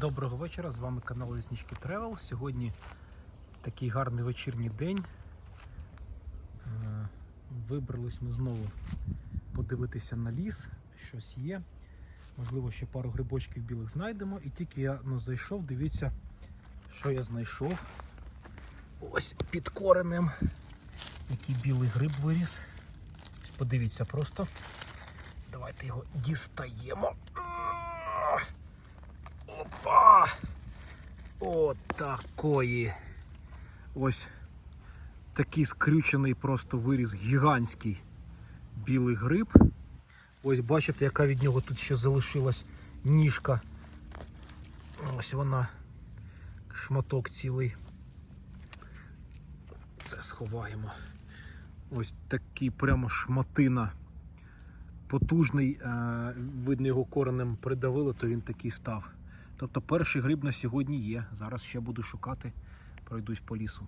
Доброго вечора, з вами канал Ліснички Тревел. Сьогодні такий гарний вечірній день. Е, Вибрались ми знову подивитися на ліс, щось є. Можливо, ще пару грибочків білих знайдемо. І тільки я ну, зайшов, дивіться, що я знайшов. Ось під коренем. Який білий гриб виріс. Подивіться просто. Давайте його дістаємо. Опа! От такої. Ось такий скрючений просто виріс гігантський білий гриб. Ось бачите, яка від нього тут ще залишилась ніжка. Ось вона, шматок цілий. Це сховаємо. Ось такий прямо шматина. Потужний, е, видно, його коренем придавило, то він такий став. Тобто перший гриб на сьогодні є. Зараз ще буду шукати, пройдусь по лісу.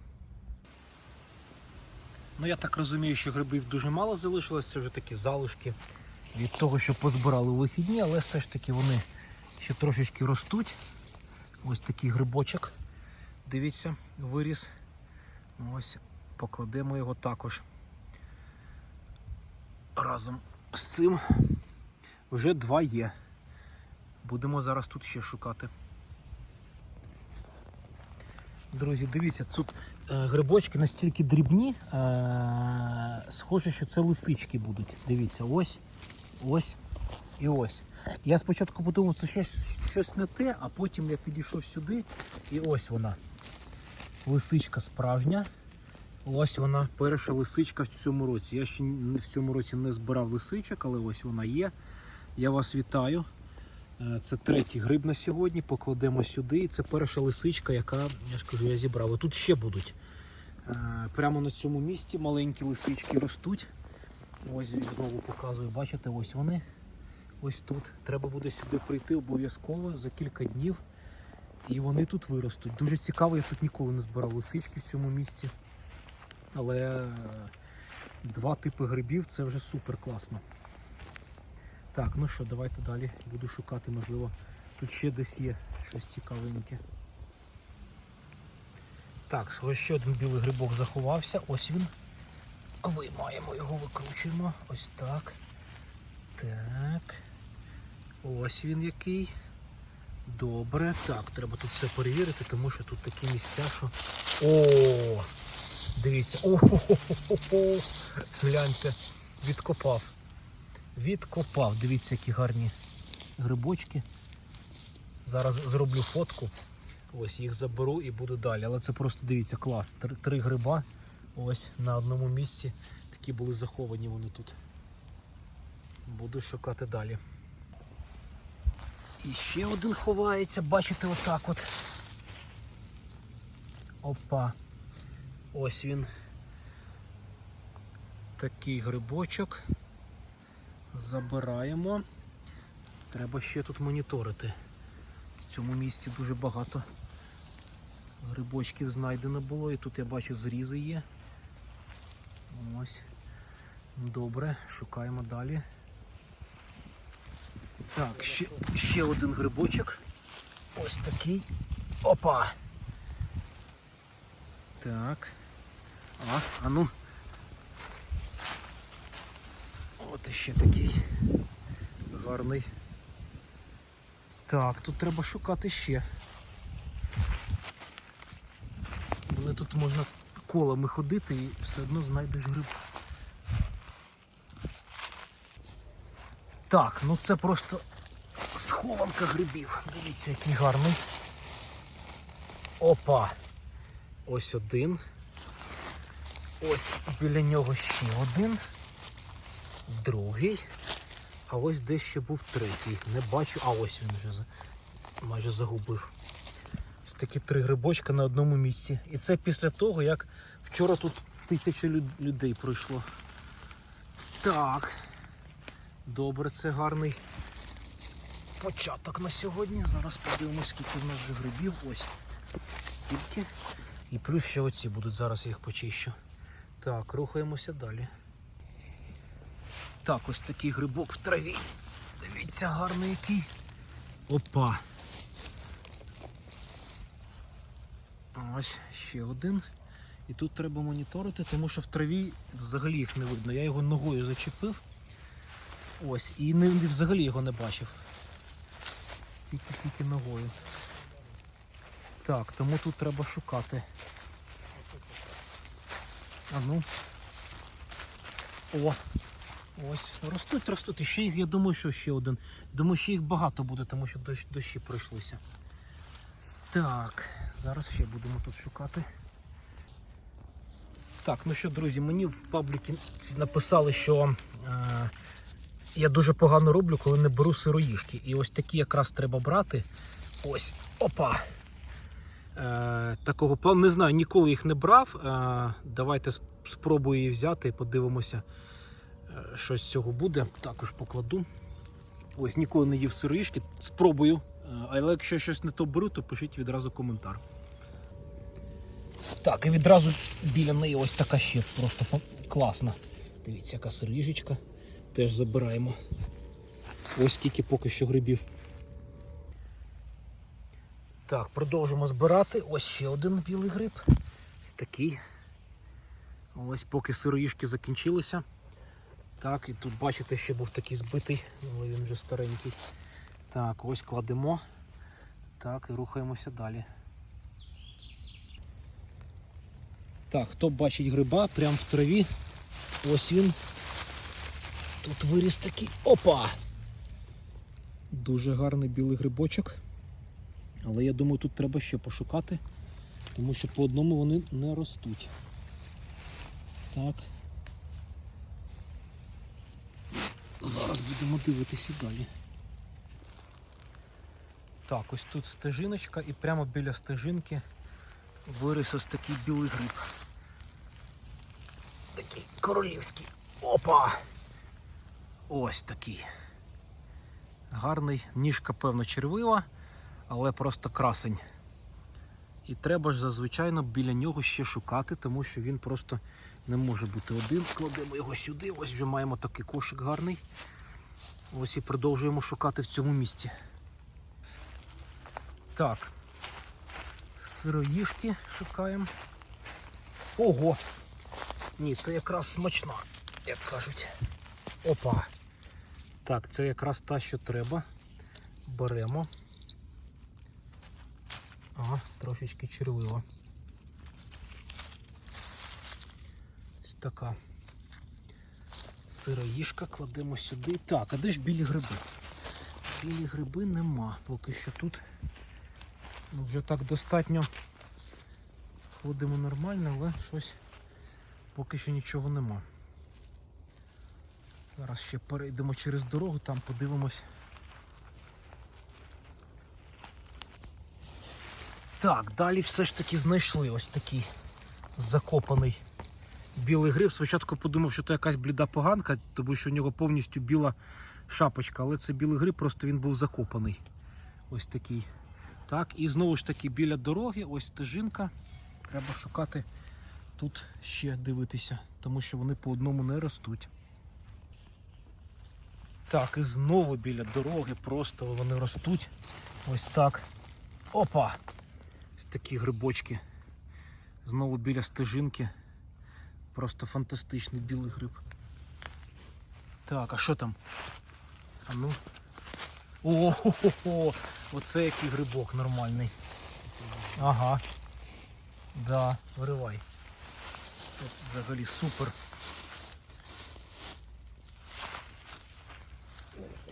Ну я так розумію, що грибів дуже мало залишилось, це вже такі залишки від того, що позбирали у вихідні, але все ж таки вони ще трошечки ростуть. Ось такий грибочок. Дивіться, виріс. Ось покладемо його також. Разом з цим вже два є. Будемо зараз тут ще шукати. Друзі, дивіться, тут е, грибочки настільки дрібні, е, схоже, що це лисички будуть. Дивіться, ось, ось і ось. Я спочатку подумав, це щось, щось не те, а потім я підійшов сюди і ось вона. Лисичка справжня. Ось вона, перша лисичка в цьому році. Я ще в цьому році не збирав лисичок, але ось вона є. Я вас вітаю. Е, Це третій гриб на сьогодні. Покладемо сюди. І це перша лисичка, яка, я ж кажу, я зібрав. Тут ще будуть. Е, Прямо на цьому місці маленькі лисички ростуть. Ось знову показую, бачите, ось вони. Ось тут. Треба буде сюди прийти обов'язково за кілька днів. І вони тут виростуть. Дуже цікаво, я тут ніколи не збирав лисички в цьому місці. Але е, два типи грибів це вже супер класно. Так, ну що, давайте далі буду шукати, можливо, тут ще десь є щось цікавеньке. Так, ще один білий грибок заховався, ось він. Виймаємо його, викручуємо. Ось так. Так. Ось він який. Добре. Так, треба тут все перевірити, тому що тут такі місця, що. О! Дивіться. О-хо-хо-хо-хо! Гляньте, відкопав. Відкопав. Дивіться, які гарні грибочки. Зараз зроблю фотку. Ось їх заберу і буду далі. Але це просто дивіться клас. Три, три гриба. Ось на одному місці. Такі були заховані вони тут. Буду шукати далі. І ще один ховається, бачите, отак от. Опа. Ось він. Такий грибочок. Забираємо. Треба ще тут моніторити. В цьому місці дуже багато грибочків знайдено було. І тут я бачу зрізи є. Ось. Добре, шукаємо далі. Так, ще, ще один грибочок. Ось такий. Опа! Так. А, а ну. От іще такий гарний. Так, тут треба шукати ще. Вони тут можна колами ходити і все одно знайдеш гриб. Так, ну це просто схованка грибів. Дивіться, який гарний. Опа! Ось один. Ось біля нього ще один. Другий. А ось де ще був третій. Не бачу. А ось він вже майже загубив. Ось такі три грибочка на одному місці. І це після того, як вчора тут тисяча людей пройшло. Так. Добре, це гарний початок на сьогодні. Зараз подивимось, скільки в нас вже грибів. Ось стільки. І плюс ще оці будуть, зараз я їх почищу. Так, рухаємося далі. Так, ось такий грибок в траві. Дивіться, гарний який. Опа. Ось ще один. І тут треба моніторити, тому що в траві взагалі їх не видно. Я його ногою зачепив. Ось, і не, взагалі його не бачив. Тільки-тільки ногою. Так, тому тут треба шукати. А ну. О! Ось. Ростуть, ростуть. І ще їх, я думаю, що ще один. Думаю, що їх багато буде, тому що дощ, дощі пройшлися. Так, зараз ще будемо тут шукати. Так, ну що, друзі, мені в пабліки написали, що е, я дуже погано роблю, коли не беру сироїшки. І ось такі якраз треба брати. Ось, опа! Е, такого плану не знаю, ніколи їх не брав. Е, давайте спробую її взяти і подивимося, е, що з цього буде. Також покладу. Ось ніколи не їв сироїшки, спробую. Е, але якщо щось не то беру, то пишіть відразу коментар. Так, і відразу біля неї ось така ще просто класна. Дивіться, яка сироїжечка. Теж забираємо. Ось скільки поки що грибів. Так, продовжимо збирати. Ось ще один білий гриб. Ось такий. Ось поки сироїшки закінчилися. Так, і тут бачите, ще був такий збитий, але він вже старенький. Так, ось кладемо. Так, і рухаємося далі. Так, хто бачить гриба прямо в траві. Ось він. Тут виріс такий. Опа! Дуже гарний білий грибочок. Але я думаю, тут треба ще пошукати, тому що по одному вони не ростуть. Так. Зараз будемо дивитися далі. Так, ось тут стежиночка і прямо біля стежинки виріс ось такий білий гриб. Такий королівський. Опа! Ось такий. Гарний, ніжка, певно, червива, але просто красень. І треба ж зазвичай біля нього ще шукати, тому що він просто не може бути один. Кладемо його сюди, ось вже маємо такий кошик гарний. Ось і продовжуємо шукати в цьому місці. Так. Сироїшки шукаємо. Ого! Ні, це якраз смачна, як кажуть. Опа! Так, це якраз та, що треба. Беремо. Ага, трошечки червива. Така. Сироїшка кладемо сюди. Так, а де ж білі гриби? Білі гриби нема, поки що тут ну, вже так достатньо ходимо нормально, але щось поки що нічого нема. Зараз ще перейдемо через дорогу, там подивимось. Так, далі все ж таки знайшли ось такий закопаний білий гриб. Спочатку подумав, що це якась бліда поганка, тому що у нього повністю біла шапочка, але це білий гриб, просто він був закопаний. Ось такий. Так, і знову ж таки біля дороги, ось стежинка. Треба шукати тут ще дивитися, тому що вони по одному не ростуть. Так, і знову біля дороги просто вони ростуть. Ось так. Опа! Ось такі грибочки. Знову біля стежинки. Просто фантастичний білий гриб. Так, а що там? А ну. О-хо-хо! Оце який грибок нормальний. Ага. Да, виривай. Тут взагалі супер.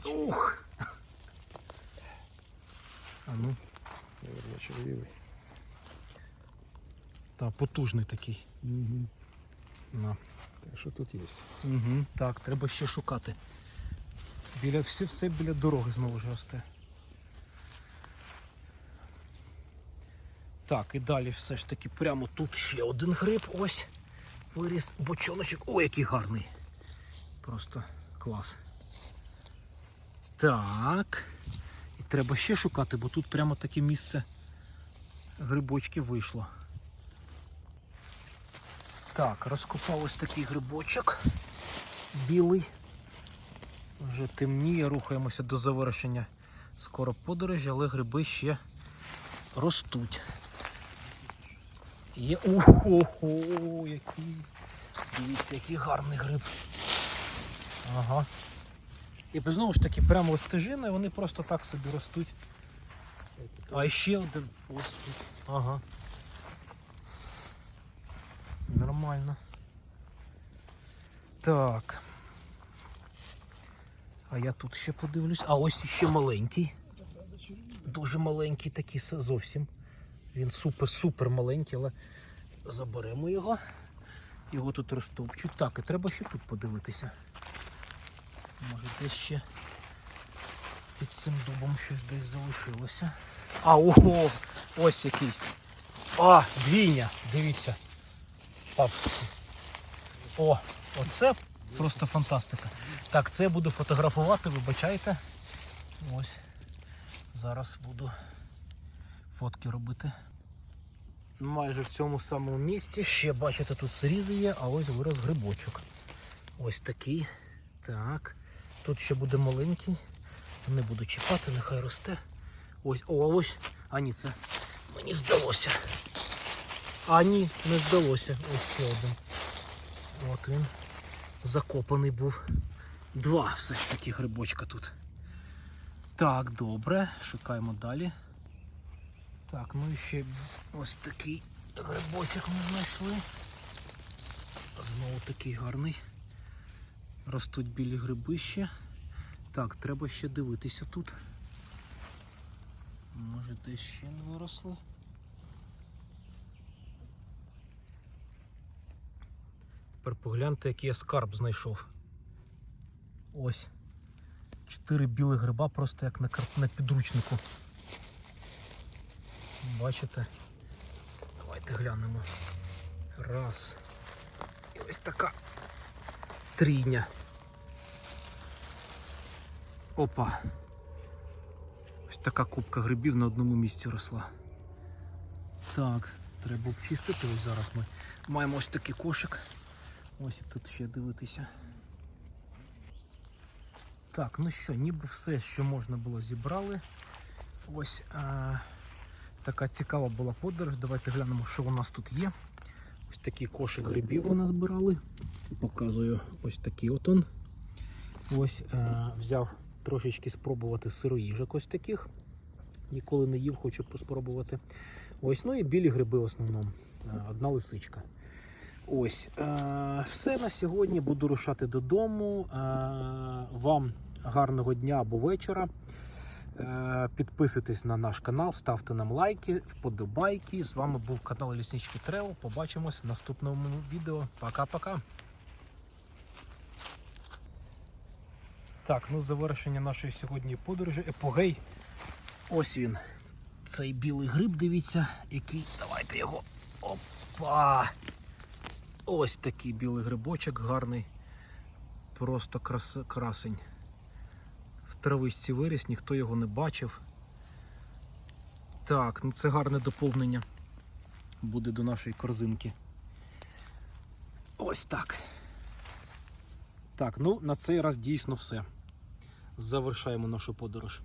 Ух! А ну. Наверное, червивый. Та, потужний такий. Угу. На. Так что тут есть? Угу. Так, треба ще шукати. Біля все, все біля дороги знову ж росте. Так, і далі все ж таки прямо тут ще один гриб. Ось виріс бочоночок. Ой, який гарний. Просто клас. Так. І треба ще шукати, бо тут прямо таке місце грибочки вийшло. Так, розкопав ось такий грибочок білий. Вже темніє, рухаємося до завершення скоро подорожі, але гриби ще ростуть. Є. Ого, який. Дивіться, який гарний гриб. Ага. І знову ж таки, прямо стежини, вони просто так собі ростуть. А ще один ось тут. Ага. Нормально. Так. А я тут ще подивлюсь. А ось іще маленький. Дуже маленький такий зовсім. Він супер-супер маленький, але заберемо його. Його тут розтопчуть. Так, і треба ще тут подивитися. Може десь ще під цим дубом щось десь залишилося. А, ого! Ось який. А, двійня, дивіться. Пап. О, оце просто фантастика. Так, це я буду фотографувати, вибачайте. Ось. Зараз буду фотки робити. Майже в цьому самому місці. Ще бачите, тут срізи є, а ось вирос грибочок. Ось такий. Так. Тут ще буде маленький. Не буду чіпати, нехай росте. Ось, о, ось. А ні, це мені здалося. А ні, не здалося. Ось ще один. От він. Закопаний був. Два все ж таки грибочка тут. Так, добре. Шукаємо далі. Так, ну і ще ось такий грибочок ми знайшли. Знову такий гарний. Ростуть білі гриби ще. Так, треба ще дивитися тут. Може десь ще не виросли. Тепер погляньте, який я скарб знайшов. Ось. Чотири білих гриба просто як на, на підручнику. Бачите? Давайте глянемо. Раз. І ось така трійня. Опа. Ось така кубка грибів на одному місці росла. Так, треба обчистити. Ось зараз ми маємо ось такий кошик. Ось тут ще дивитися. Так, ну що, ніби все, що можна було, зібрали. Ось а, така цікава була подорож. Давайте глянемо, що у нас тут є. Ось такий кошик грибів у нас збирали. Показую ось такий от он. Ось е, взяв трошечки спробувати сироїжок ось таких. Ніколи не їв, хочу поспробувати. Ось, ну і білі гриби в основному. Одна лисичка. Ось, е, все на сьогодні. Буду рушати додому. Е, вам гарного дня або вечора. Е, Підписуйтесь на наш канал, ставте нам лайки, вподобайки. З вами був канал Ліснички Трево. Побачимось в наступному відео. Пока-пока. Так, ну завершення нашої сьогодні подорожі. Епогей. Ось він. Цей білий гриб, дивіться, який. Давайте його. Опа! Ось такий білий грибочок гарний. Просто крас... красень. В травичці виріс, ніхто його не бачив. Так, ну це гарне доповнення буде до нашої корзинки. Ось так. Так, ну на цей раз дійсно все. Завершаємо нашу подорож.